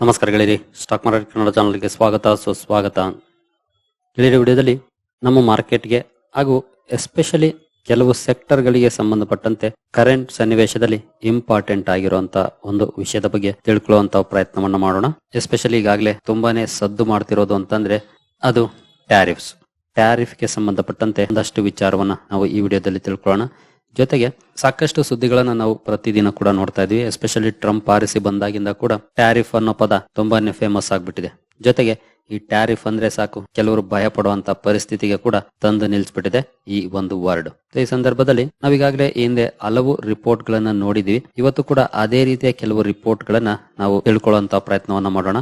ನಮಸ್ಕಾರ ಗೆಳೆಯರಿ. Stock market Kannada ಚಾನಲ್ಗೆ ಸ್ವಾಗತ, ಸುಸ್ವಾಗತ. ಗೆಳೆಯರಿ, ವಿಡಿಯೋದಲ್ಲಿ ನಮ್ಮ ಮಾರ್ಕೆಟ್ಗೆ ಹಾಗೂ ಎಸ್ಪೆಷಲಿ ಕೆಲವು ಸೆಕ್ಟರ್ಗಳಿಗೆ ಸಂಬಂಧಪಟ್ಟಂತೆ ಕರೆಂಟ್ ಸನ್ನಿವೇಶದಲ್ಲಿ ಇಂಪಾರ್ಟೆಂಟ್ ಆಗಿರುವಂತ ಒಂದು ವಿಷಯದ ಬಗ್ಗೆ ತಿಳ್ಕೊಳ್ಳುವಂತ ಪ್ರಯತ್ನವನ್ನು ಮಾಡೋಣ. ಎಸ್ಪೆಷಲಿ ಈಗಾಗಲೇ ತುಂಬಾನೇ ಸದ್ದು ಮಾಡ್ತಿರೋದು ಅಂತಂದ್ರೆ ಅದು ಟ್ಯಾರಿಫ್ಸ್ ಟ್ಯಾರಿಫ್ಗೆ ಸಂಬಂಧಪಟ್ಟಂತೆ ಒಂದಷ್ಟು ವಿಚಾರವನ್ನ ನಾವು ಈ ವಿಡಿಯೋದಲ್ಲಿ ತಿಳ್ಕೊಳ್ಳೋಣ. ಜೊತೆಗೆ ಸಾಕಷ್ಟು ಸುದ್ದಿಗಳನ್ನ ನಾವು ಪ್ರತಿದಿನ ಕೂಡ ನೋಡ್ತಾ ಇದೀವಿ. ಎಸ್ಪೆಷಲಿ ಟ್ರಂಪ್ ಆರಿಸಿ ಬಂದಾಗಿಂದ ಕೂಡ ಟ್ಯಾರಿಫ್ ಅನ್ನೋ ಪದ ತುಂಬಾನೇ ಫೇಮಸ್ ಆಗ್ಬಿಟ್ಟಿದೆ. ಜೊತೆಗೆ ಈ ಟ್ಯಾರಿಫ್ ಅಂದ್ರೆ ಸಾಕು, ಕೆಲವರು ಭಯ ಪಡುವಂತ ಪರಿಸ್ಥಿತಿಗೆ ಕೂಡ ತಂದು ನಿಲ್ಸ್ಬಿಟ್ಟಿದೆ ಈ ಒಂದು ವರ್ಡ್ ಈ ಸಂದರ್ಭದಲ್ಲಿ ನಾವೀಗಾಗಲೇ ಈ ಹಿಂದೆ ಹಲವು ರಿಪೋರ್ಟ್ ಗಳನ್ನ ನೋಡಿದ್ವಿ. ಇವತ್ತು ಕೂಡ ಅದೇ ರೀತಿಯ ಕೆಲವು ರಿಪೋರ್ಟ್ ಗಳನ್ನ ನಾವು ತಿಳ್ಕೊಳ್ಳುವಂತ ಪ್ರಯತ್ನವನ್ನ ಮಾಡೋಣ.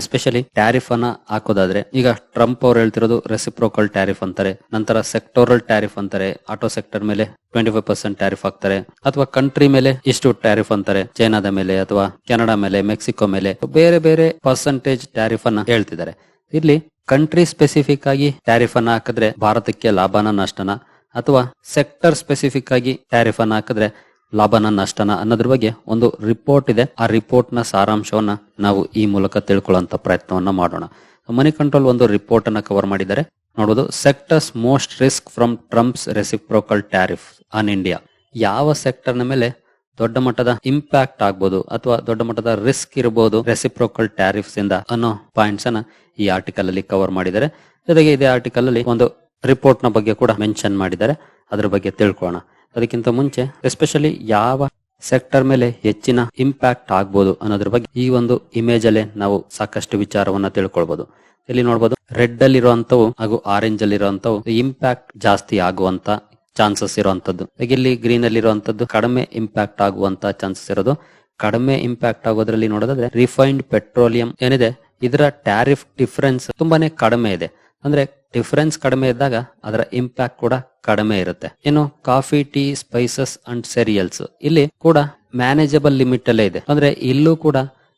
ಎಸ್ಪೆಷಲಿ ಟ್ಯಾರಿಫ್ ಅನ್ನ ಹಾಕೋದಾದ್ರೆ, ಈಗ ಟ್ರಂಪ್ ಅವ್ರು ಹೇಳ್ತಿರೋದು ರೆಸಿಪ್ರೋಕಲ್ ಟ್ಯಾರಿಫ್ ಅಂತಾರೆ, ನಂತರ ಸೆಕ್ಟೋರಲ್ ಟ್ಯಾರಿಫ್ ಅಂತಾರೆ ಆಟೋ ಸೆಕ್ಟರ್ ಮೇಲೆ ಟ್ವೆಂಟಿ ಫೈವ್ ಪರ್ಸೆಂಟ್ ಟ್ಯಾರಿಫ್ ಹಾಕ್ತಾರೆ, ಅಥವಾ ಕಂಟ್ರಿ ಮೇಲೆ ಇಷ್ಟು ಟ್ಯಾರಿಫ್ ಅಂತಾರೆ, ಚೈನಾದ ಮೇಲೆ ಅಥವಾ ಕೆನಡಾ ಮೇಲೆ, ಮೆಕ್ಸಿಕೋ ಮೇಲೆ, ಬೇರೆ ಬೇರೆ ಪರ್ಸೆಂಟೇಜ್ ಟ್ಯಾರಿಫ್ ಅನ್ನ ಹೇಳ್ತಿದ್ದಾರೆ. ಇಲ್ಲಿ ಕಂಟ್ರಿ ಸ್ಪೆಸಿಫಿಕ್ ಆಗಿ ಟ್ಯಾರಿಫ್ ಅನ್ನ ಹಾಕಿದ್ರೆ ಭಾರತಕ್ಕೆ ಲಾಭನ ನಷ್ಟನ, ಅಥವಾ ಸೆಕ್ಟರ್ ಸ್ಪೆಸಿಫಿಕ್ ಆಗಿ ಟ್ಯಾರಿಫ್ ಅನ್ನ ಹಾಕಿದ್ರೆ ಲಾಭನ ನಷ್ಟನ ಅನ್ನೋದ್ರ ಬಗ್ಗೆ ಒಂದು ರಿಪೋರ್ಟ್ ಇದೆ. ಆ ರಿಪೋರ್ಟ್ನ ಸಾರಾಂಶವನ್ನ ನಾವು ಈ ಮೂಲಕ ತಿಳ್ಕೊಳ್ಳುವಂತ ಪ್ರಯತ್ನವನ್ನ ಮಾಡೋಣ. ಮನಿ ಕಂಟ್ರೋಲ್ ಒಂದು ರಿಪೋರ್ಟ್ ಅನ್ನ ಕವರ್ ಮಾಡಿದ್ದಾರೆ. ನೋಡೋದು sectors most risk from Trump's reciprocal tariff on India ಯಾವ ಸೆಕ್ಟರ್ನ ಮೇಲೆ ದೊಡ್ಡ ಮಟ್ಟದ ಇಂಪ್ಯಾಕ್ಟ್ ಆಗ್ಬೋದು ಅಥವಾ ದೊಡ್ಡ ಮಟ್ಟದ ರಿಸ್ಕ್ ಇರಬಹುದು ರೆಸಿಪ್ರೋಕಲ್ ಟ್ಯಾರಿಫ್ಸ್ ಇಂದ ಅನ್ನೋ ಪಾಯಿಂಟ್ಸ್ ಅನ್ನ ಈ ಆರ್ಟಿಕಲ್ ಅಲ್ಲಿ ಕವರ್ ಮಾಡಿದ್ದಾರೆ. ಜೊತೆಗೆ ಇದೇ ಆರ್ಟಿಕಲ್ ಅಲ್ಲಿ ಒಂದು ರಿಪೋರ್ಟ್ನ ಬಗ್ಗೆ ಕೂಡ ಮೆನ್ಷನ್ ಮಾಡಿದ್ದಾರೆ. ಅದ್ರ ಬಗ್ಗೆ ತಿಳ್ಕೊಳ್ಳೋಣ. ಅದಕ್ಕಿಂತ ಮುಂಚೆ ಎಸ್ಪೆಷಲಿ ಯಾವ ಸೆಕ್ಟರ್ ಮೇಲೆ ಹೆಚ್ಚಿನ ಇಂಪ್ಯಾಕ್ಟ್ ಆಗ್ಬೋದು ಅನ್ನೋದ್ರ ಬಗ್ಗೆ ಈ ಒಂದು ಇಮೇಜ್ ಅಲ್ಲೇ ನಾವು ಸಾಕಷ್ಟು ವಿಚಾರವನ್ನ ತಿಳ್ಕೊಳ್ಬಹುದು ಇಲ್ಲಿ ನೋಡಬಹುದು ರೆಡ್ ಅಲ್ಲಿ ಇರುವಂತವು ಹಾಗೂ ಆರೆಂಜ್ ಅಲ್ಲಿ ಇರುವಂತವು ಇಂಪ್ಯಾಕ್ಟ್ ಜಾಸ್ತಿ ಆಗುವಂತ ಚಾನ್ಸಸ್ ಇರುವಂತದ್ದು ಇಲ್ಲಿ ಗ್ರೀನ್ ಅಲ್ಲಿ ಇರುವಂತದ್ದು ಕಡಿಮೆ ಇಂಪ್ಯಾಕ್ಟ್ ಆಗುವಂತ ಚಾನ್ಸಸ್ ಇರೋದು. ಕಡಿಮೆ ಇಂಪ್ಯಾಕ್ಟ್ ಆಗೋದ್ರಲ್ಲಿ ನೋಡೋದಾದ್ರೆ ರಿಫೈನ್ಡ್ ಪೆಟ್ರೋಲಿಯಂ ಏನಿದೆ, ಇದರ ಟ್ಯಾರಿಫ್ ಡಿಫರೆನ್ಸ್ ತುಂಬಾನೇ ಕಡಿಮೆ ಇದೆ. ಅಂದ್ರೆ ಡಿಫರೆನ್ಸ್ ಕಡಿಮೆ ಇದ್ದಾಗ ಅದರ ಇಂಪ್ಯಾಕ್ಟ್ ಕೂಡ ಕಡಿಮೆ ಇರುತ್ತೆ. ಇನ್ನು coffee tea spices and cereals ಇಲ್ಲಿ ಕೂಡ ಮ್ಯಾನೇಜಬಲ್ ಲಿಮಿಟ್ ಅಲ್ಲೇ ಇದೆ. ಅಂದ್ರೆ ಇಲ್ಲೂ ಕೂಡ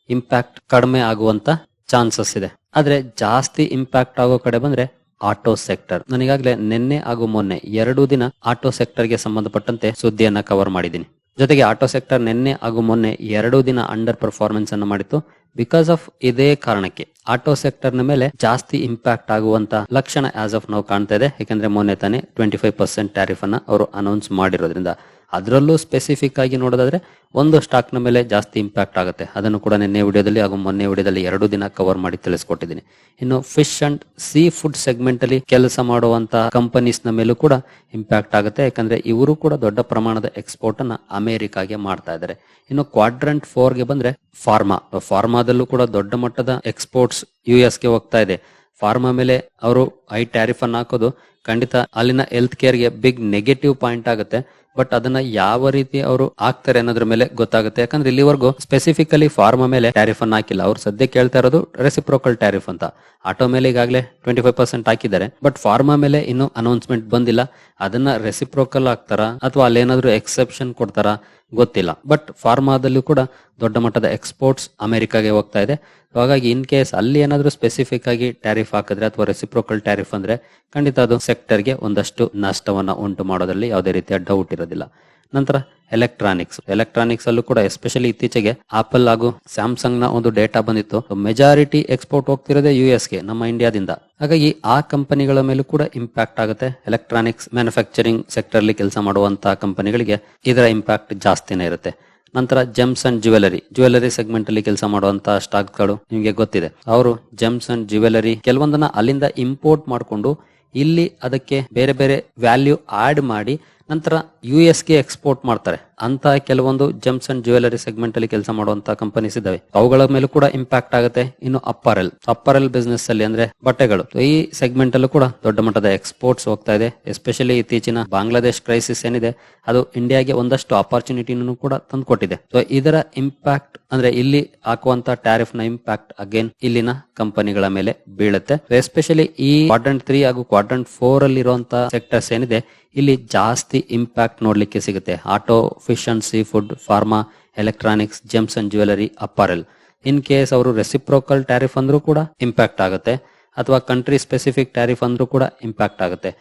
ಇಂಪ್ಯಾಕ್ಟ್ ಕಡಿಮೆ ಆಗುವಂತ ಚಾನ್ಸಸ್ ಇದೆ. ಆದ್ರೆ ಜಾಸ್ತಿ ಇಂಪ್ಯಾಕ್ಟ್ ಆಗೋ ಕಡೆ ಬಂದ್ರೆ ಆಟೋ ಸೆಕ್ಟರ್ ನನಗಾಗ್ಲೇ ನಿನ್ನೆ ಹಾಗೂ ಮೊನ್ನೆ ಎರಡು ದಿನ ಆಟೋ ಸೆಕ್ಟರ್ಗೆ ಸಂಬಂಧಪಟ್ಟಂತೆ ಸುದ್ದಿಯನ್ನ ಕವರ್ ಮಾಡಿದ್ದೀನಿ. ಜೊತೆಗೆ ಆಟೋ ಸೆಕ್ಟರ್ ನಿನ್ನೆ ಹಾಗೂ ಮೊನ್ನೆ ಎರಡು ದಿನ ಅಂಡರ್ ಪರ್ಫಾರ್ಮೆನ್ಸ್ ಅನ್ನು ಮಾಡಿತ್ತು. ಬಿಕಾಸ್ ಆಫ್ ಇದೇ ಕಾರಣಕ್ಕೆ ಆಟೋ ಸೆಕ್ಟರ್ನ ಮೇಲೆ ಜಾಸ್ತಿ ಇಂಪ್ಯಾಕ್ಟ್ ಆಗುವಂತ ಲಕ್ಷಣ ಆಸ್ ಆಫ್ ನಾವು ಕಾಣ್ತಾ ಇದೆ. ಯಾಕಂದ್ರೆ ಮೊನ್ನೆ ತಾನೆ ಟ್ವೆಂಟಿ ಫೈವ್ ಪರ್ಸೆಂಟ್ ಟ್ಯಾರಿಫ್ ಅನ್ನ ಅವರು ಅನೌನ್ಸ್ ಮಾಡಿರೋದ್ರಿಂದ ಅದರಲ್ಲೂ ಸ್ಪೆಸಿಫಿಕ್ ಆಗಿ ನೋಡೋದಾದ್ರೆ ಒಂದು ಸ್ಟಾಕ್ನ ಮೇಲೆ ಜಾಸ್ತಿ ಇಂಪ್ಯಾಕ್ಟ್ ಆಗುತ್ತೆ. ಅದನ್ನು ಕೂಡ ನಿನ್ನೆ ವಿಡಿಯೋದಲ್ಲಿ ಹಾಗೂ ಮೊನ್ನೆ ವಿಡಿಯೋದಲ್ಲಿ ಎರಡು ದಿನ ಕವರ್ ಮಾಡಿ ತಿಳಿಸ್ಕೊಟ್ಟಿದ್ದೀನಿ. ಇನ್ನು fish and sea food segment ಅಲ್ಲಿ ಕೆಲಸ ಮಾಡುವಂತಹ ಕಂಪನೀಸ್ನ ಮೇಲೂ ಕೂಡ ಇಂಪ್ಯಾಕ್ಟ್ ಆಗುತ್ತೆ. ಯಾಕಂದ್ರೆ ಇವರು ಕೂಡ ದೊಡ್ಡ ಪ್ರಮಾಣದ ಎಕ್ಸ್ಪೋರ್ಟ್ ಅನ್ನ ಅಮೆರಿಕಾಗೆ ಮಾಡ್ತಾ ಇದ್ದಾರೆ. ಇನ್ನು ಕ್ವಾಡ್ರಂಟ್ ಫೋರ್ಗೆ ಬಂದ್ರೆ ಫಾರ್ಮಾ ಫಾರ್ಮಾದಲ್ಲೂ ಕೂಡ ದೊಡ್ಡ ಮಟ್ಟದ ಎಕ್ಸ್ಪೋರ್ಟ್ಸ್ ಯು ಎಸ್ಗೆ ಹೋಗ್ತಾ ಇದೆ. ಫಾರ್ಮಾ ಮೇಲೆ ಅವರು ಹೈ ಟ್ಯಾರಿಫ್ ಅನ್ನ ಹಾಕೋದು ಖಂಡಿತ ಅಲ್ಲಿನ ಹೆಲ್ತ್ ಕೇರ್ಗೆ ಬಿಗ್ ನೆಗೆಟಿವ್ ಪಾಯಿಂಟ್ ಆಗುತ್ತೆ. ಬಟ್ ಅದನ್ನ ಯಾವ ರೀತಿ ಅವರು ಆಗ್ತಾರೆ ಅನ್ನೋದ್ರ ಮೇಲೆ ಗೊತ್ತಾಗುತ್ತೆ. ಯಾಕಂದ್ರೆ ಇಲ್ಲಿವರೆಗೂ ಸ್ಪೆಸಿಫಿಕಲಿ ಫಾರ್ಮಾ ಮೇಲೆ ಟ್ಯಾರಿಫ್ ಅನ್ನ ಹಾಕಿಲ್ಲ. ಅವ್ರು ಸದ್ಯ ಕೇಳ್ತಾ ಇರೋದು ರೆಸಿಪ್ರೋಕಲ್ ಟ್ಯಾರಿಫ್ ಅಂತ. ಆಟೋ ಮೇಲೆ ಈಗಾಗಲೇ ಟ್ವೆಂಟಿ ಫೈವ್ ಪರ್ಸೆಂಟ್ ಹಾಕಿದ್ದಾರೆ. ಬಟ್ ಫಾರ್ಮಾ ಮೇಲೆ ಇನ್ನು ಅನೌನ್ಸ್ಮೆಂಟ್ ಬಂದಿಲ್ಲ. ಅದನ್ನ ರೆಸಿಪ್ರೋಕಲ್ ಆಗ್ತಾರ? ಅಥವಾ ಅಲ್ಲೇನಾದ್ರೂ ಎಕ್ಸೆಪ್ಷನ್ ಕೊಡ್ತಾರ? ಗೊತ್ತಿಲ್ಲ. ಬಟ್ ಫಾರ್ಮಾದಲ್ಲೂ ಕೂಡ ದೊಡ್ಡ ಮಟ್ಟದ ಎಕ್ಸ್ಪೋರ್ಟ್ಸ್ ಅಮೆರಿಕಾಗೆ ಹೋಗ್ತಾ ಇದೆ. ಹಾಗಾಗಿ ಇನ್ ಕೇಸ್ ಅಲ್ಲಿ ಏನಾದ್ರೂ ಸ್ಪೆಸಿಫಿಕ್ ಆಗಿ ಟ್ಯಾರಿಫ್ ಹಾಕಿದ್ರೆ ಅಥವಾ ರೆಸಿಪ್ರೋಕಲ್ ಟ್ಯಾರಿಫ್ ಅಂದ್ರೆ ಖಂಡಿತ ಅದು ಸೆಕ್ಟರ್ಗೆ ಒಂದಷ್ಟು ನಷ್ಟವನ್ನ ಉಂಟು ಮಾಡೋದ್ರಲ್ಲಿ ಯಾವುದೇ ರೀತಿಯ ಡೌಟ್ ಇರೋದಿಲ್ಲ. ನಂತರ ಎಲೆಕ್ಟ್ರಾನಿಕ್ಸ್ ಎಲೆಕ್ಟ್ರಾನಿಕ್ಸ್ ಅಲ್ಲೂ ಕೂಡ ಎಸ್ಪೆಷಲಿ ಇತ್ತೀಚೆಗೆ ಆಪಲ್ ಹಾಗೂ ಸ್ಯಾಮ್ಸಂಗ್ನ ಒಂದು ಡೇಟಾ ಬಂದಿತ್ತು. ಮೆಜಾರಿಟಿ ಎಕ್ಸ್ಪೋರ್ಟ್ ಹೋಗ್ತಿರೋದೇ ಯು ಎಸ್ಗೆ, ನಮ್ಮ ಇಂಡಿಯಾದಿಂದ ಹಾಗಾಗಿ ಆ ಕಂಪನಿಗಳ ಮೇಲೂ ಕೂಡ ಇಂಪ್ಯಾಕ್ಟ್ ಆಗುತ್ತೆ. ಎಲೆಕ್ಟ್ರಾನಿಕ್ಸ್ ಮ್ಯಾನುಫ್ಯಾಕ್ಚರಿಂಗ್ ಸೆಕ್ಟರ್ ಅಲ್ಲಿ ಕೆಲಸ ಮಾಡುವಂತಹ ಕಂಪನಿಗಳಿಗೆ ಇದರ ಇಂಪ್ಯಾಕ್ಟ್ ಜಾಸ್ತಿನೇ ಇರುತ್ತೆ. ನಂತರ gems and jewellery jewellery segment ಅಲ್ಲಿ ಕೆಲಸ ಮಾಡುವಂತಹ ಸ್ಟಾಕ್ಗಳು ನಿಮಗೆ ಗೊತ್ತಿದೆ. ಅವರು ಜೆಮ್ಸ್ ಅಂಡ್ ಜ್ಯುವೆಲರಿ ಕೆಲವೊಂದನ್ನ ಅಲ್ಲಿಂದ ಇಂಪೋರ್ಟ್ ಮಾಡಿಕೊಂಡು ಇಲ್ಲಿ ಅದಕ್ಕೆ ಬೇರೆ ಬೇರೆ ವ್ಯಾಲ್ಯೂ ಆಡ್ ಮಾಡಿ ನಂತರ ಯು ಎಸ್ಗೆ ಎಕ್ಸ್ಪೋರ್ಟ್ ಮಾಡ್ತಾರೆ. ಅಂತ ಕೆಲವೊಂದು ಜಮ್ಸ್ ಅಂಡ್ ಜ್ಯುವೆಲರಿ ಸೆಗ್ಮೆಂಟ್ ಅಲ್ಲಿ ಕೆಲಸ ಮಾಡುವಂತಹ ಕಂಪನೀಸ್ ಇದಾವೆ ಅವುಗಳ ಮೇಲೂ ಕೂಡ ಇಂಪ್ಯಾಕ್ಟ್ ಆಗುತ್ತೆ. ಇನ್ನು ಅಪ್ಪರಲ್ ಅಪ್ಪರಲ್ ಬಿಸ್ನೆಸ್ ಅಲ್ಲಿ ಅಂದ್ರೆ ಬಟ್ಟೆಗಳು. ಈ ಸೆಗ್ಮೆಂಟ್ ಅಲ್ಲೂ ಕೂಡ ದೊಡ್ಡ ಮಟ್ಟದ ಎಕ್ಸ್ಪೋರ್ಟ್ಸ್ ಹೋಗ್ತಾ ಇದೆ. ಎಸ್ಪೆಷಲಿ ಇತ್ತೀಚಿನ ಬಾಂಗ್ಲಾದೇಶ್ ಕ್ರೈಸಿಸ್ ಏನಿದೆ, ಅದು ಇಂಡಿಯಾಗೆ ಒಂದಷ್ಟು ಆಪರ್ಚುನಿಟಿನೂ ಕೂಡ ತಂದ್ಕೊಟ್ಟಿದೆ. ಸೊ ಇದರ ಇಂಪ್ಯಾಕ್ಟ್ ಅಂದ್ರೆ ಇಲ್ಲಿ ಹಾಕುವಂತ ಟ್ಯಾರಿಫ್ನ ಇಂಪ್ಯಾಕ್ಟ್ ಅಗೇನ್ ಇಲ್ಲಿನ ಕಂಪನಿಗಳ ಮೇಲೆ ಬೀಳುತ್ತೆ. ಎಸ್ಪೆಷಲಿ ಈ ಕ್ವಾಡ್ರಂಟ್ ತ್ರೀ ಹಾಗೂ ಕ್ವಾಡ್ರಂಟ್ ಫೋರ್ ಅಲ್ಲಿ ಇರುವಂತಹ ಸೆಕ್ಟರ್ಸ್ ಏನಿದೆ ಇಲ್ಲಿ ಜಾಸ್ತಿ ಇಂಪ್ಯಾಕ್ಟ್ ನೋಡಲಿಕ್ಕೆ ಸಿಗುತ್ತೆ. Auto fish and seafood pharma electronics gems and jewellery apparel in case ಅವರು ರೆಸಿಪ್ರೋಕಲ್ ಟ್ಯಾರಿಫ್ ಅಂದ್ರೂ ಕೂಡ ಇಂಪ್ಯಾಕ್ಟ್ ಆಗುತ್ತೆ. ಅಥವಾ ಕಂಟ್ರಿ ಸ್ಪೆಸಿಫಿಕ್ ಟ್ಯಾರಿಫ್ ಅಂದ್ರೂ ಕೂಡ ಇಂಪ್ಯಾಕ್ಟ್ ಆಗುತ್ತೆ.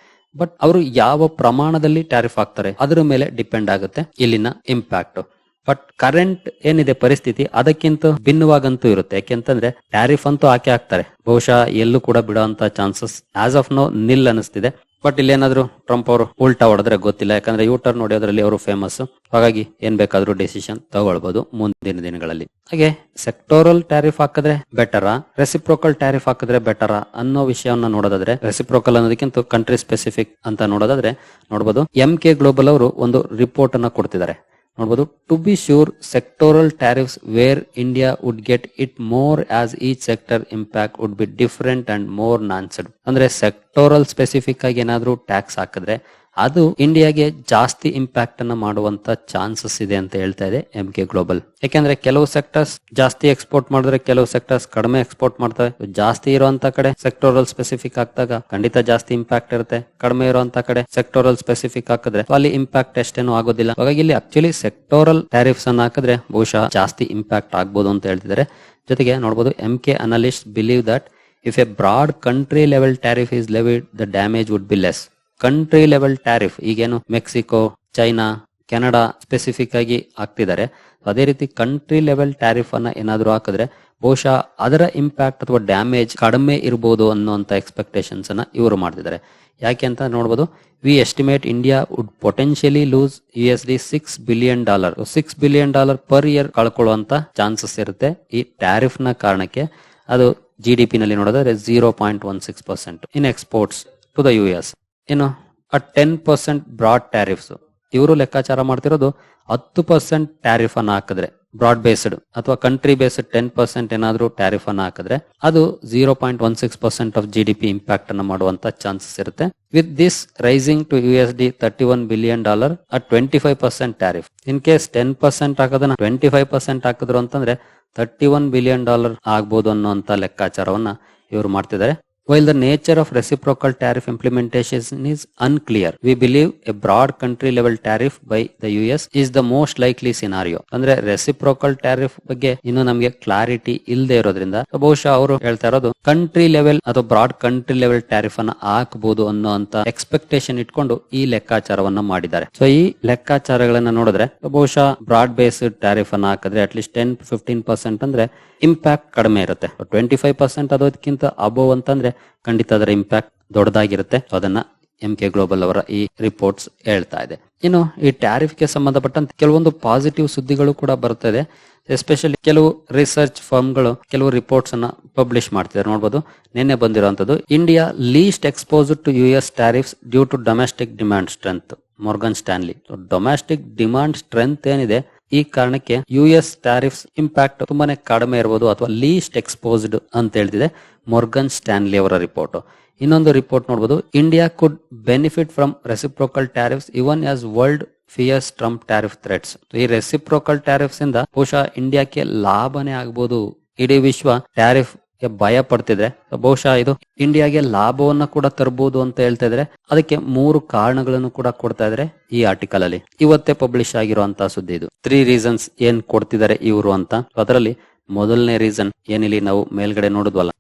ಬಟ್ ಅವರು ಯಾವ ಪ್ರಮಾಣದಲ್ಲಿ ಟ್ಯಾರಿಫ್ ಹಾಕ್ತಾರೆ, ಅದರ ಮೇಲೆ ಡಿಪೆಂಡ್ ಆಗುತ್ತೆ ಇಲ್ಲಿನ ಇಂಪ್ಯಾಕ್ಟ್ ಬಟ್ ಕರೆಂಟ್ ಏನಿದೆ ಪರಿಸ್ಥಿತಿ, ಅದಕ್ಕಿಂತ ಭಿನ್ನವಾಗಂತೂ ಇರುತ್ತೆ. ಯಾಕೆಂತಂದ್ರೆ ಟ್ಯಾರಿಫ್ ಅಂತೂ ಹಾಕಿ ಹಾಕ್ತಾರೆ. ಬಹುಶಃ ಎಲ್ಲೂ ಕೂಡ ಬಿಡುವಂತ chances as of no nil ಅನಿಸ್ತಿದೆ ಬಟ್ ಇಲ್ಲೇನಾದ್ರೂ ಟ್ರಂಪ್ ಅವರು ಉಲ್ಟಾ ಹೊಡೆದ್ರೆ ಗೊತ್ತಿಲ್ಲ. ಯಾಕಂದ್ರೆ ಯೂಟರ್ ಟರ್ನ್ ಹೊಡೆಯೋದ್ರಲ್ಲಿ ಅವರು ಫೇಮಸ್ ಹಾಗಾಗಿ ಏನ್ ಬೇಕಾದ್ರೂ ಡಿಸಿಷನ್ ತಗೊಳ್ಬಹುದು ಮುಂದಿನ ದಿನಗಳಲ್ಲಿ. ಹಾಗೆ ಸೆಕ್ಟೋರಲ್ ಟ್ಯಾರಿಫ್ ಹಾಕಿದ್ರೆ ಬೆಟರಾ ರೆಸಿಪ್ರೋಕಲ್ ಟ್ಯಾರಿಫ್ ಹಾಕಿದ್ರೆ ಬೆಟರಾ ಅನ್ನೋ ವಿಷಯವನ್ನ ನೋಡೋದಾದ್ರೆ ರೆಸಿಪ್ರೋಕಲ್ ಅನ್ನೋದಕ್ಕಿಂತ ಕಂಟ್ರಿ ಸ್ಪೆಸಿಫಿಕ್ ಅಂತ ನೋಡೋದಾದ್ರೆ ನೋಡಬಹುದು ಎಂ ಕೆ ಗ್ಲೋಬಲ್ ಅವರು ಒಂದು ರಿಪೋರ್ಟ್ ಅನ್ನ ಕೊಡ್ತಿದ್ದಾರೆ. ನೋಡಬಹುದು to be sure sectoral tariffs where India would get it more as each sector impact would be different and more nuanced ಅಂದ್ರೆ ಸೆಕ್ಟೋರಲ್ ಸ್ಪೆಸಿಫಿಕ್ ಆಗಿ ಏನಾದ್ರೂ ಟ್ಯಾಕ್ಸ್ ಹಾಕಿದ್ರೆ ಅದು ಇಂಡಿಯಾಗೆ ಜಾಸ್ತಿ ಇಂಪ್ಯಾಕ್ಟ್ ಅನ್ನ ಮಾಡುವಂತ ಚಾನ್ಸಸ್ ಇದೆ ಅಂತ ಹೇಳ್ತಾ ಇದೆ ಎಂ ಕೆ ಗ್ಲೋಬಲ್ ಯಾಕೆಂದ್ರೆ ಕೆಲವು ಸೆಕ್ಟರ್ಸ್ ಜಾಸ್ತಿ ಎಕ್ಸ್ಪೋರ್ಟ್ ಮಾಡಿದ್ರೆ ಕೆಲವು ಸೆಕ್ಟರ್ಸ್ ಕಡಿಮೆ ಎಕ್ಸ್ಪೋರ್ಟ್ ಮಾಡ್ತವೆ. ಜಾಸ್ತಿ ಇರುವಂತ ಕಡೆ ಸೆಕ್ಟೋರಲ್ ಸ್ಪೆಸಿಫಿಕ್ ಹಾಕಿದಾಗ ಖಂಡಿತ ಜಾಸ್ತಿ ಇಂಪ್ಯಾಕ್ಟ್ ಇರುತ್ತೆ. ಕಡಿಮೆ ಇರುವಂತ ಕಡೆ ಸೆಕ್ಟೋರಲ್ ಸ್ಪೆಸಿಫಿಕ್ ಹಾಕಿದ್ರೆ ಅಲ್ಲಿ ಇಂಪ್ಯಾಕ್ಟ್ ಎಷ್ಟೇನು ಆಗೋದಿಲ್ಲ. ಹಾಗಾಗಿ ಇಲ್ಲಿ ಆಕ್ಚುಲಿ ಸೆಕ್ಟೋರಲ್ ಟ್ಯಾರಿಫ್ಸ್ ಅನ್ನ ಹಾಕಿದ್ರೆ ಬಹುಶಃ ಜಾಸ್ತಿ ಇಂಪ್ಯಾಕ್ಟ್ ಆಗ್ಬೋದು ಅಂತ ಹೇಳ್ತಿದ್ದಾರೆ. ಜೊತೆಗೆ ನೋಡಬಹುದು M K analyst believe that if a broad country level tariff is levied the damage would be less country level tariff ಈಗೇನು ಮೆಕ್ಸಿಕೋ ಚೈನಾ ಕೆನಡಾ ಸ್ಪೆಸಿಫಿಕ್ ಆಗಿ ಹಾಕ್ತಿದ್ದಾರೆ. ಅದೇ ರೀತಿ ಕಂಟ್ರಿ ಲೆವೆಲ್ ಟ್ಯಾರಿಫ್ ಅನ್ನ ಏನಾದ್ರೂ ಹಾಕಿದ್ರೆ ಬಹುಶಃ ಅದರ ಇಂಪ್ಯಾಕ್ಟ್ ಅಥವಾ ಡ್ಯಾಮೇಜ್ ಕಡಿಮೆ ಇರಬಹುದು ಅನ್ನುವಂತ ಎಕ್ಸ್ಪೆಕ್ಟೇಷನ್ಸ್ ಅನ್ನ ಇವರು ಮಾಡ್ತಿದ್ದಾರೆ. ಯಾಕೆ ಅಂತ ನೋಡಬಹುದು we estimate India would potentially lose U S D six billion dollar six billion dollar per year ಕಳ್ಕೊಳ್ಳುವಂತ chances ಇರುತ್ತೆ ಈ ಟ್ಯಾರಿಫ್ನ ಕಾರಣಕ್ಕೆ. ಅದು ಜಿ ಡಿ ಪಿ ನಲ್ಲಿ ನೋಡಿದ್ರೆ zero point one six percent in exports to the U S ಏನು, ಆ ten percent broad tariffs ಇವರು ಲೆಕ್ಕಾಚಾರ ಮಾಡ್ತಿರೋದು ಹತ್ತು ಪರ್ಸೆಂಟ್ ಟ್ಯಾರಿಫ್ ಅನ್ನ ಹಾಕಿದ್ರೆ ಬ್ರಾಡ್ ಬೇಸ್ಡ್ ಅಥವಾ ಕಂಟ್ರಿ ಬೇಸ್ಡ್ ಟೆನ್ ಪರ್ಸೆಂಟ್ ಏನಾದರೂ ಟ್ಯಾರಿಫ್ ಅನ್ನ ಹಾಕಿದ್ರೆ, ಅದು zero point one six percent of G D P impact ಅನ್ನ ಮಾಡುವಂತ ಚಾನ್ಸಸ್ ಇರುತ್ತೆ. With this rising to U S D thirty one billion dollar at twenty five percent tariff in case ten percent ಹಾಕೋದನ್ನ twenty five percent ಹಾಕಿದ್ರು ಅಂತಂದ್ರೆ thirty one billion dollar ಆಗ್ಬೋದು ಅನ್ನುವಂತ ಲೆಕ್ಕಾಚಾರವನ್ನ ಇವರು ಮಾಡ್ತಿದ್ದಾರೆ. While the nature of reciprocal tariff implementation is unclear, we believe a broad country level tariff by the US is the most likely scenario. ಅಂದ್ರೆ reciprocal tariff ಬಗ್ಗೆ ಇನ್ನು ನಮಗೆ ಕ್ಲಾರಿಟಿ ಇಲ್ಲದೆ ಇರೋದ್ರಿಂದ ಬಹುಶಃ ಅವರು ಹೇಳ್ತಾ ಇರೋದು ಕಂಟ್ರಿ ಲೆವೆಲ್ ಅಥವಾ ಬ್ರಾಡ್ ಕಂಟ್ರಿ ಲೆವೆಲ್ ಟ್ಯಾರಿಫ್ ಅನ್ನ ಹಾಕಬಹುದು ಅನ್ನೋ ಎಕ್ಸ್ಪೆಕ್ಟೇಷನ್ ಇಟ್ಕೊಂಡು ಈ ಲೆಕ್ಕಾಚಾರವನ್ನ ಮಾಡಿದ್ದಾರೆ ಸೊ ಈ ಲೆಕ್ಕಾಚಾರಗಳನ್ನ ನೋಡಿದ್ರೆ ಬಹುಶಃ ಬ್ರಾಡ್ ಬೇಸ್ಡ್ ಟ್ಯಾರಿಫ್ ಅನ್ನ ಹಾಕಿದ್ರೆ at least ten fifteen percent ಅಂದ್ರೆ ಇಂಪ್ಯಾಕ್ಟ್ ಕಡಿಮೆ ಇರುತ್ತೆ ಟ್ವೆಂಟಿ ಫೈವ್ ಪರ್ಸೆಂಟ್ ಅದಕ್ಕಿಂತ ಅಬೋವ್ ಅಂತಂದ್ರೆ ಖಂಡಿತ ಅದರ ಇಂಪ್ಯಾಕ್ಟ್ ದೊಡ್ಡದಾಗಿರುತ್ತೆ. ಅದನ್ನ ಎಂ ಕೆ ಗ್ಲೋಬಲ್ ಅವರ ಈ ರಿಪೋರ್ಟ್ಸ್ ಹೇಳ್ತಾ ಇದೆ. ಇನ್ನು ಈ ಟ್ಯಾರಿಫ್ಗೆ ಸಂಬಂಧಪಟ್ಟಂತೆ ಕೆಲವೊಂದು ಪಾಸಿಟಿವ್ ಸುದ್ದಿಗಳು ಕೂಡ ಬರ್ತದೆ ಎಸ್ಪೆಷಲಿ ಕೆಲವು ರಿಸರ್ಚ್ ಫರ್ಮ್ಗಳು ಕೆಲವು ರಿಪೋರ್ಟ್ಸ್ ಅನ್ನ ಪಬ್ಲಿಷ್ ಮಾಡ್ತಿದ್ದಾರೆ. ನೋಡಬಹುದು ನಿನ್ನೆ ಬಂದಿರುವಂತದ್ದು India least exposed to U S tariffs due to domestic demand strength Morgan Stanley domestic demand strength ಏನಿದೆ? ಈ ಕಾರಣಕ್ಕೆ ಯು ಎಸ್ ಟ್ಯಾರಿಫ್ಸ್ ಇಂಪ್ಯಾಕ್ಟ್ ತುಂಬಾನೇ ಕಡಿಮೆ ಇರಬಹುದು ಅಥವಾ ಲೀಸ್ಟ್ ಎಕ್ಸ್ಪೋಸ್ಡ್ ಅಂತ ಹೇಳ್ತಿದೆ ಮೊರ್ಗನ್ ಸ್ಟ್ಯಾನ್ಲಿ ಅವರ ರಿಪೋರ್ಟ್ ಇನ್ನೊಂದು ರಿಪೋರ್ಟ್ ನೋಡಬಹುದು India could benefit from reciprocal tariffs even as world fears Trump tariff threats ಈ ರೆಸಿಪ್ರೋಕಲ್ ಟ್ಯಾರಿಫ್ಸ್ ಇಂದ ಬಹುಶಃ ಇಂಡಿಯಾಕ್ಕೆ ಲಾಭನೇ ಆಗಬಹುದು ಇಡೀ ವಿಶ್ವ ಟ್ಯಾರಿಫ್ ಭಯ ಪಡ್ತಿದ್ರೆ, ಬಹುಶಃ ಇದು ಇಂಡಿಯಾಗೆ ಲಾಭವನ್ನ ಕೂಡ ತರಬಹುದು ಅಂತ ಹೇಳ್ತಾ ಇದ್ರೆ, ಅದಕ್ಕೆ ಮೂರು ಕಾರಣಗಳನ್ನು ಕೂಡ ಕೊಡ್ತಾ ಇದ್ರೆ ಈ ಆರ್ಟಿಕಲ್ ಅಲ್ಲಿ. ಇವತ್ತೇ ಪಬ್ಲಿಷ್ ಆಗಿರುವಂತಹ ಸುದ್ದಿ ಇದು. ತ್ರೀ ರೀಸನ್ಸ್ ಏನ್ ಕೊಡ್ತಿದ್ದಾರೆ ಇವರು ಅಂತ. ಅದರಲ್ಲಿ ಮೊದಲನೇ ರೀಸನ್ ಏನಿಲ್ಲಿ ನಾವು ಮೇಲ್ಗಡೆ ನೋಡಿದ್ವಲ್ಲ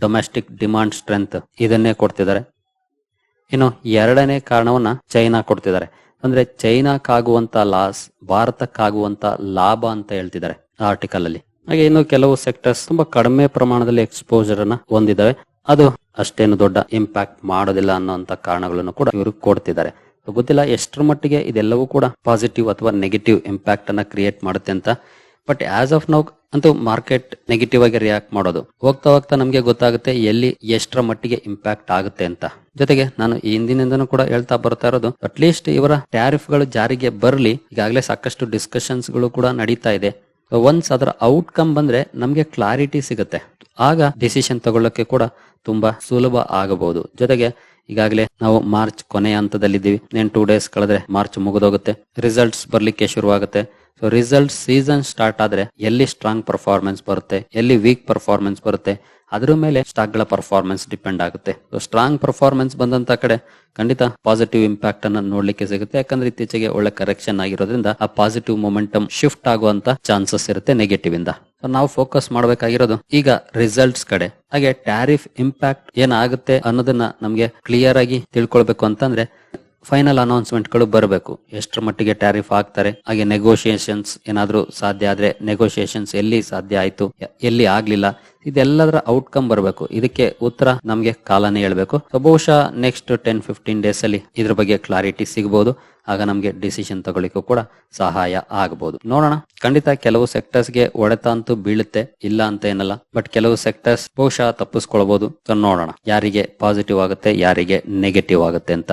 ಡೊಮೆಸ್ಟಿಕ್ ಡಿಮಾಂಡ್ ಸ್ಟ್ರೆಂತ್ ಇದನ್ನೇ ಕೊಡ್ತಿದ್ದಾರೆ. ಇನ್ನು ಎರಡನೇ ಕಾರಣವನ್ನ ಚೈನಾ ಕೊಡ್ತಿದ್ದಾರೆ. ಅಂದ್ರೆ ಚೈನಾಕ್ಕಾಗುವಂತ ಲಾಸ್ ಭಾರತಕ್ಕಾಗುವಂತ ಲಾಭ ಅಂತ ಹೇಳ್ತಿದ್ದಾರೆ ಆರ್ಟಿಕಲ್ ಅಲ್ಲಿ. ಹಾಗೆ ಇನ್ನು ಕೆಲವು ಸೆಕ್ಟರ್ಸ್ ತುಂಬಾ ಕಡಿಮೆ ಪ್ರಮಾಣದಲ್ಲಿ ಎಕ್ಸ್ಪೋಜರ್ ಅನ್ನ ಹೊಂದಿದ್ದಾವೆ ಅದು ಅಷ್ಟೇನು ದೊಡ್ಡ ಇಂಪ್ಯಾಕ್ಟ್ ಮಾಡೋದಿಲ್ಲ ಅನ್ನೋಂತ ಕಾರಣಗಳನ್ನು ಕೂಡ ಇವರು ಕೊಡ್ತಿದ್ದಾರೆ. ಗೊತ್ತಿಲ್ಲ ಎಷ್ಟರ ಮಟ್ಟಿಗೆ ಇದೆಲ್ಲವೂ ಕೂಡ ಪಾಸಿಟಿವ್ ಅಥವಾ ನೆಗೆಟಿವ್ ಇಂಪ್ಯಾಕ್ಟ್ ಅನ್ನ ಕ್ರಿಯೇಟ್ ಮಾಡುತ್ತೆ ಅಂತ. ಬಟ್ ಆಸ್ ಆಫ್ ನೌ ಅಂತೂ ಮಾರ್ಕೆಟ್ ನೆಗೆಟಿವ್ ಆಗಿ ರಿಯಾಕ್ಟ್ ಮಾಡೋದು. ಹೋಗ್ತಾ ಹೋಗ್ತಾ ನಮಗೆ ಗೊತ್ತಾಗುತ್ತೆ ಎಲ್ಲಿ ಎಷ್ಟರ ಮಟ್ಟಿಗೆ ಇಂಪ್ಯಾಕ್ಟ್ ಆಗುತ್ತೆ ಅಂತ. ಜೊತೆಗೆ ನಾನು ಈ ಹಿಂದಿನಿಂದನೂ ಕೂಡ ಹೇಳ್ತಾ ಬರ್ತಾ ಇರೋದು ಅಟ್ಲೀಸ್ಟ್ ಇವರ ಟ್ಯಾರಿಫ್ಗಳು ಜಾರಿಗೆ ಬರಲಿ, ಈಗಾಗಲೇ ಸಾಕಷ್ಟು ಡಿಸ್ಕಷನ್ಸ್ಗಳು ಕೂಡ ನಡೀತಾ ಇದೆ. ಒನ್ಸ್ ಅದರ ಔಟ್ಕಮ್ ಬಂದ್ರೆ ನಮಗೆ ಕ್ಲಾರಿಟಿ ಸಿಗುತ್ತೆ. ಆಗ ಡಿಸಿಷನ್ ತಗೊಳ್ಳಕ್ಕೆ ಕೂಡ ತುಂಬಾ ಸುಲಭ ಆಗಬಹುದು. ಜೊತೆಗೆ ಈಗಾಗಲೇ ನಾವು ಮಾರ್ಚ್ ಕೊನೆಯ ಹಂತದಲ್ಲಿದ್ದೀವಿ. ನೇನ್ ಟೂ ಡೇಸ್ ಕಳೆದ್ರೆ ಮಾರ್ಚ್ ಮುಗಿದೋಗುತ್ತೆ. ರಿಸಲ್ಟ್ಸ್ ಬರ್ಲಿಕ್ಕೆ ಶುರುವಾಗುತ್ತೆ. ಸೊ ರಿಸಲ್ಟ್ ಸೀಸನ್ ಸ್ಟಾರ್ಟ್ ಆದ್ರೆ ಎಲ್ಲಿ ಸ್ಟ್ರಾಂಗ್ ಪರ್ಫಾರ್ಮೆನ್ಸ್ ಬರುತ್ತೆ, ಎಲ್ಲಿ ವೀಕ್ ಪರ್ಫಾರ್ಮೆನ್ಸ್ ಬರುತ್ತೆ ಅದ್ರ ಮೇಲೆ ಸ್ಟಾಕ್ಗಳ ಪರ್ಫಾರ್ಮೆನ್ಸ್ ಡಿಪೆಂಡ್ ಆಗುತ್ತೆ ಸ್ಟ್ರಾಂಗ್ ಪರ್ಫಾರ್ಮೆನ್ಸ್ ಬಂದಂತ ಕಡೆ ಖಂಡಿತ ಪಾಸಿಟಿವ್ ಇಂಪ್ಯಾಕ್ಟ್ ಅನ್ನ ನೋಡ್ಲಿಕ್ಕೆ ಸಿಗುತ್ತೆ. ಯಾಕಂದ್ರೆ ಇತ್ತೀಚೆಗೆ ಒಳ್ಳೆ ಕರೆಕ್ಷನ್ ಆಗಿರೋದ್ರಿಂದ ಆ ಪಾಸಿಟಿವ್ ಮೊಮೆಂಟಮ್ ಶಿಫ್ಟ್ ಆಗುವಂತ ಚಾನ್ಸಸ್ ಇರುತ್ತೆ ನೆಗೆಟಿವ್ ಇಂದ. ನಾವು ಫೋಕಸ್ ಮಾಡಬೇಕಾಗಿರೋದು ಈಗ ರಿಸಲ್ಟ್ಸ್ ಕಡೆ. ಹಾಗೆ ಟ್ಯಾರಿಫ್ ಇಂಪ್ಯಾಕ್ಟ್ ಏನಾಗುತ್ತೆ ಅನ್ನೋದನ್ನ ನಮ್ಗೆ ಕ್ಲಿಯರ್ ಆಗಿ ತಿಳ್ಕೊಳ್ಬೇಕು ಅಂತಂದ್ರೆ ಫೈನಲ್ ಅನೌನ್ಸ್ಮೆಂಟ್ಗಳು ಬರಬೇಕು. ಎಷ್ಟರ ಮಟ್ಟಿಗೆ ಟ್ಯಾರಿಫ್ ಹಾಕ್ತಾರೆ, ಹಾಗೆ ನೆಗೋಷಿಯೇಷನ್ಸ್ ಏನಾದ್ರೂ ಸಾಧ್ಯ ಆದರೆ ನೆಗೋಷಿಯೇಷನ್ಸ್ ಎಲ್ಲಿ ಸಾಧ್ಯ ಆಯ್ತು, ಎಲ್ಲಿ ಆಗ್ಲಿಲ್ಲ, ಇದೆಲ್ಲದರ ಔಟ್ಕಮ್ ಬರಬೇಕು. ಇದಕ್ಕೆ ಉತ್ತರ ನಮಗೆ ಕಾಲನೇ ಹೇಳ್ಬೇಕು. ಸೊ ಬಹುಶಃ ನೆಕ್ಸ್ಟ್ ಟೆನ್ ಫಿಫ್ಟೀನ್ ಡೇಸ್ ಅಲ್ಲಿ ಇದ್ರ ಬಗ್ಗೆ ಕ್ಲಾರಿಟಿ ಸಿಗಬಹುದು ಆಗ ನಮಗೆ ಡಿಸಿಷನ್ ತಗೊಳ್ಳಿಕ್ಕೂ ಕೂಡ ಸಹಾಯ ಆಗಬಹುದು ನೋಡೋಣ. ಖಂಡಿತ ಕೆಲವು ಸೆಕ್ಟರ್ಸ್ಗೆ ಹೊಡೆತ ಅಂತೂ ಬೀಳುತ್ತೆ, ಇಲ್ಲ ಅಂತ ಏನಲ್ಲ. ಬಟ್ ಕೆಲವು ಸೆಕ್ಟರ್ಸ್ ಬಹುಶಃ ತಪ್ಪಿಸ್ಕೊಳ್ಬಹುದು ನೋಡೋಣ. ಯಾರಿಗೆ ಪಾಸಿಟಿವ್ ಆಗುತ್ತೆ, ಯಾರಿಗೆ ನೆಗೆಟಿವ್ ಆಗುತ್ತೆ ಅಂತ.